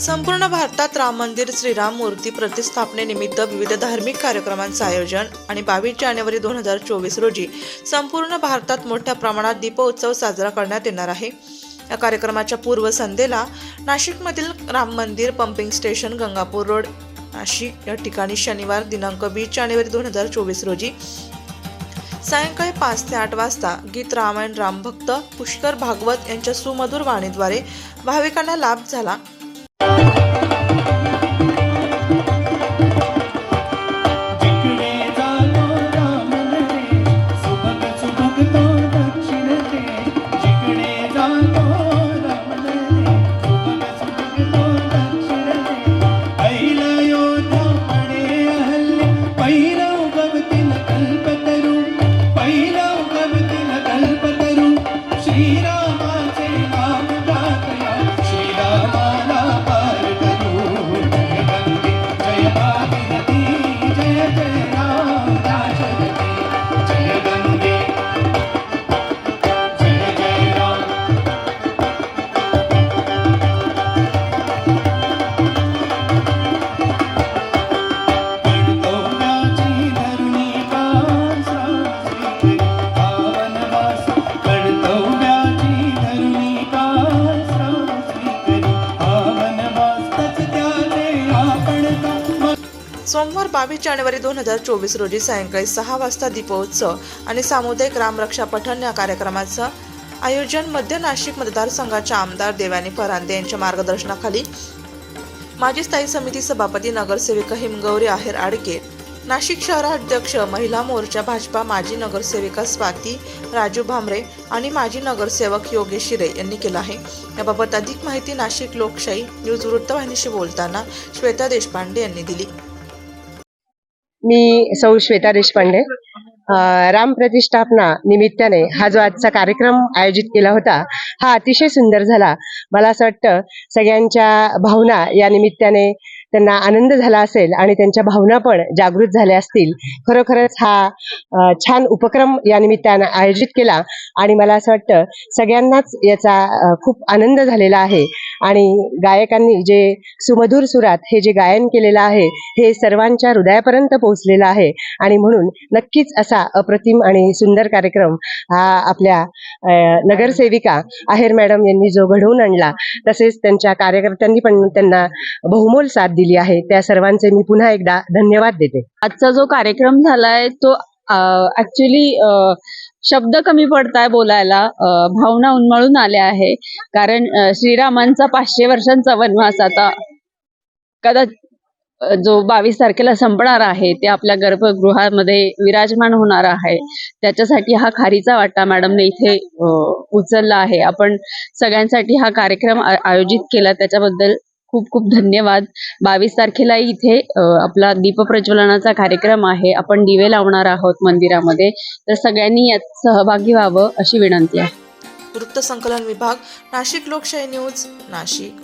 संपूर्ण भारतात राम मंदिर श्रीराम मूर्ती प्रतिष्ठापनेनिमित्त विविध धार्मिक कार्यक्रमांचं आयोजन आणि बावीस जानेवारी दोन हजार चोवीस रोजी संपूर्ण भारतात मोठ्या प्रमाणात दीपोत्सव साजरा करण्यात येणार आहे. या कार्यक्रमाच्या पूर्वसंध्येला नाशिकमधील Ram Mandir pumping station Gangapur road Nashik या ठिकाणी शनिवार दिनांक वीस जानेवारी दोन हजार चोवीस रोजी सायंकाळी पाच ते आठ वाजता गीत रामायण रामभक्त पुष्कर भागवत यांच्या सुमधुर वाणीद्वारे भाविकांना लाभ झाला. सोमवार बावीस जानेवारी दोन हजार चोवीस रोजी सायंकाळी सहा वाजता दीपोत्सव आणि सामुदायिक रामरक्षा पठण या कार्यक्रमाचं आयोजन मध्य नाशिक मतदारसंघाच्या आमदार देवानी फरांदे यांच्या मार्गदर्शनाखाली माजी स्थायी समिती सभापती नगरसेविका हिमगौरी आहेर आडके नाशिक शहराध्यक्ष महिला मोर्चा भाजपा माजी नगरसेविका स्वाती राजू भामरे आणि माजी नगरसेवक योगेश शिरे यांनी केलं आहे. याबाबत अधिक माहिती नाशिक लोकशाही न्यूज वृत्तवाहिनीशी बोलताना श्वेता देशपांडे यांनी दिली. मी सौ श्वेता देशपांडे. राम प्रतिष्ठापना निमित्ताने हा जो आजचा कार्यक्रम आयोजित केला होता हा अतिशय सुंदर झाला. मला असं वाटतं सगळ्यांच्या भावना या निमित्ताने त्यांना आनंद झाला असेल आणि त्यांच्या भावना पण जागृत झाल्या असतील. खरोखरच हा छान उपक्रम या निमित्तानं आयोजित केला आणि मला असं वाटतं सगळ्यांनाच याचा खूप आनंद झालेला आहे. आणि गायकांनी जे सुमधुर सुरात हे जे गायन केलेलं आहे हे सर्वांच्या हृदयापर्यंत पोहोचलेलं आहे. आणि म्हणून नक्कीच असा अप्रतिम आणि सुंदर कार्यक्रम हा आपल्या नगरसेविका आहेर मॅडम यांनी जो घडवून आणला तसेच त्यांच्या कार्यकर्त्यांनी पण त्यांना बहुमोल साथ दिली आहे. त्या सर्वांचे मी पुन्हा एकदा धन्यवाद देते. आजचा जो कार्यक्रम झालाय तो ऍक्च्युली शब्द कमी पडताय बोलायला. भावना उन्मळून आल्या आहे. कारण श्रीरामांचा पाचशे वर्षांचा वनवास आता कदाच जो बावीस तारखेला संपणार आहे ते आपल्या गर्भगृहामध्ये विराजमान होणार आहे. त्याच्यासाठी हा खारीचा वाटा मॅडमने इथे उचलला आहे. आपण सगळ्यांसाठी हा कार्यक्रम आयोजित केला. त्याच्याबद्दल खूप खूप धन्यवाद. बावीस तारखेला इथे आपला दीपप्रज्वलनाचा कार्यक्रम आहे. आपण दिवे लावणार आहोत मंदिरामध्ये. तर सगळ्यांनी यात सहभागी व्हावं अशी विनंती आहे. वृत्तसंकलन विभाग नाशिक लोकशाही न्यूज नाशिक.